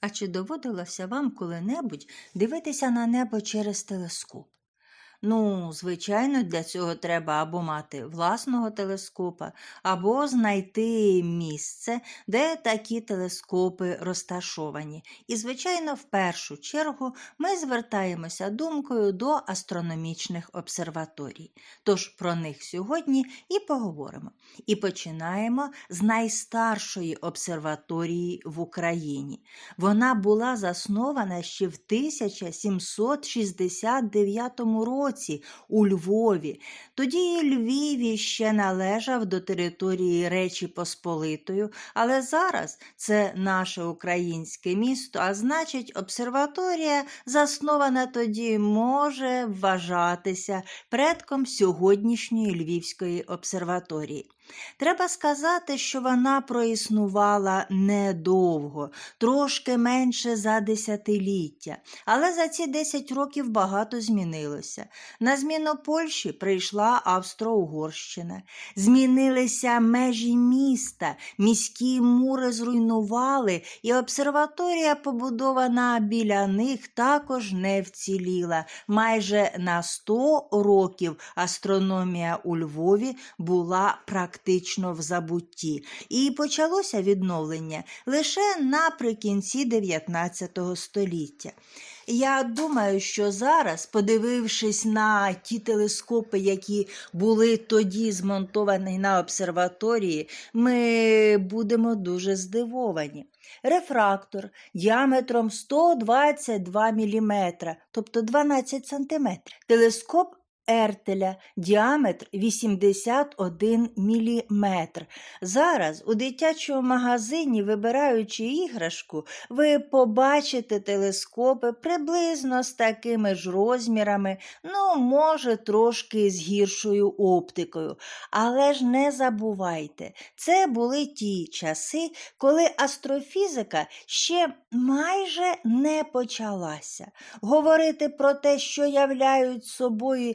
А чи доводилося вам коли-небудь дивитися на небо через телескоп? Ну, звичайно, для цього треба або мати власного телескопа, або знайти місце, де такі телескопи розташовані. І, звичайно, в першу чергу ми звертаємося думкою до астрономічних обсерваторій. Тож про них сьогодні і поговоримо. І починаємо з найстаршої обсерваторії в Україні. Вона була заснована ще в 1769 році у Львові. Тоді Львіві ще належав до території Речі Посполитою, але зараз це наше українське місто, а значить, обсерваторія, заснована тоді, може вважатися предком сьогоднішньої Львівської обсерваторії. Треба сказати, що вона проіснувала недовго, трошки менше за десятиліття, але за ці 10 років багато змінилося. На зміну Польщі прийшла Австро-Угорщина, змінилися межі міста, міські мури зруйнували, і обсерваторія, побудована біля них, також не вціліла. Майже на 100 років астрономія у Львові була практично в забутті, і почалося відновлення лише наприкінці 19 століття. Я думаю, що зараз, подивившись на ті телескопи, які були тоді змонтовані на обсерваторії, ми будемо дуже здивовані. Рефрактор діаметром 122 мм, тобто 12 см. Телескоп Ертеля діаметр 81 мм. Зараз у дитячому магазині, вибираючи іграшку, ви побачите телескопи приблизно з такими ж розмірами, ну, може, трошки з гіршою оптикою. Але ж не забувайте, це були ті часи, коли астрофізика ще майже не почалася. Говорити про те, що являють собою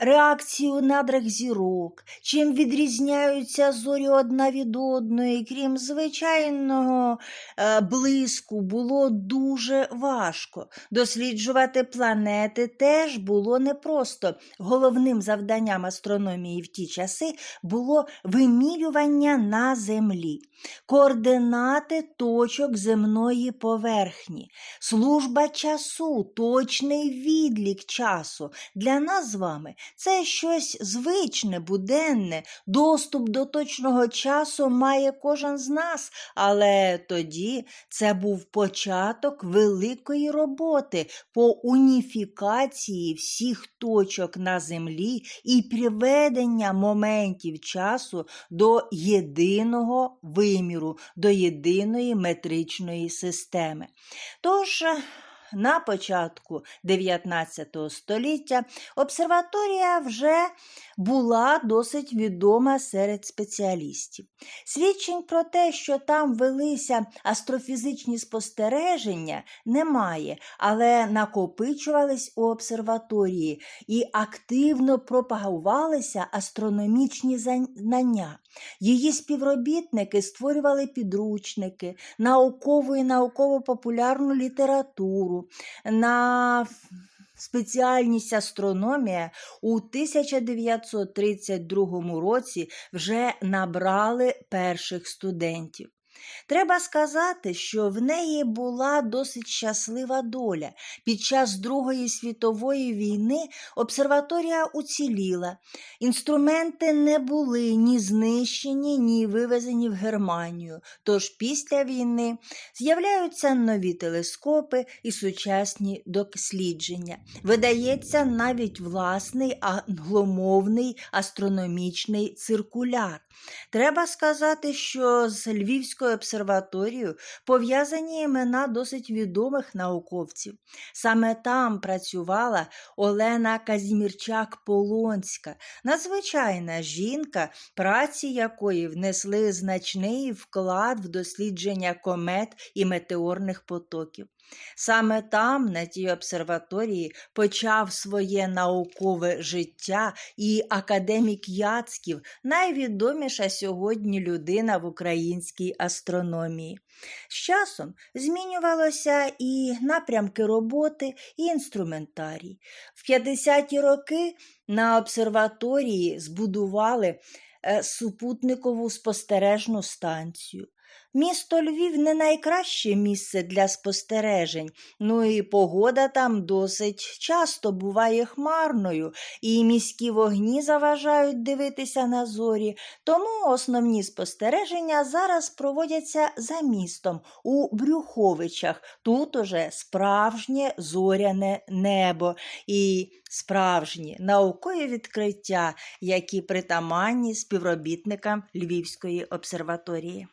реакцію надрах зірок, чим відрізняються зорі одна від одної, крім звичайного блиску, було дуже важко. Досліджувати планети теж було непросто. Головним завданням астрономії в ті часи було вимірювання на землі, координати точок земної поверхні, служба часу, точний відлік часу. Для нас з вами це щось звичне, буденне, доступ до точного часу має кожен з нас, але тоді це був початок великої роботи по уніфікації всіх точок на землі і приведення моментів часу до єдиного виміру, до єдиної метричної системи. Тож, на початку 19 століття обсерваторія вже була досить відома серед спеціалістів. Свідчень про те, що там велися астрофізичні спостереження, немає, але накопичувались у обсерваторії і активно пропагувалися астрономічні знання. Її співробітники створювали підручники, наукову і науково-популярну літературу. На Спеціальність астрономія у 1932 році вже набрали перших студентів. Треба сказати, що в неї була досить щаслива доля. Під час Другої світової війни обсерваторія уціліла. Інструменти не були ні знищені, ні вивезені в Германію. Тож після війни з'являються нові телескопи і сучасні дослідження. Видається навіть власний англомовний астрономічний циркуляр. Треба сказати, що з Львівською обсерваторією пов'язані імена досить відомих науковців. Саме там працювала Олена Казімірчак-Полонська, надзвичайна жінка, праці якої внесли значний вклад в дослідження комет і метеорних потоків. Саме там, на тій обсерваторії, почав своє наукове життя і академік Яцьків, найвідоміша сьогодні людина в українській астрономії. З часом змінювалося і напрямки роботи, і інструментарій. В 50-ті роки на обсерваторії збудували е, супутникову спостережну станцію. Місто Львів не найкраще місце для спостережень, ну і погода там досить часто буває хмарною, і міські вогні заважають дивитися на зорі, тому основні спостереження зараз проводяться за містом у Брюховичах. Тут уже справжнє зоряне небо і справжні наукові відкриття, які притаманні співробітникам Львівської обсерваторії.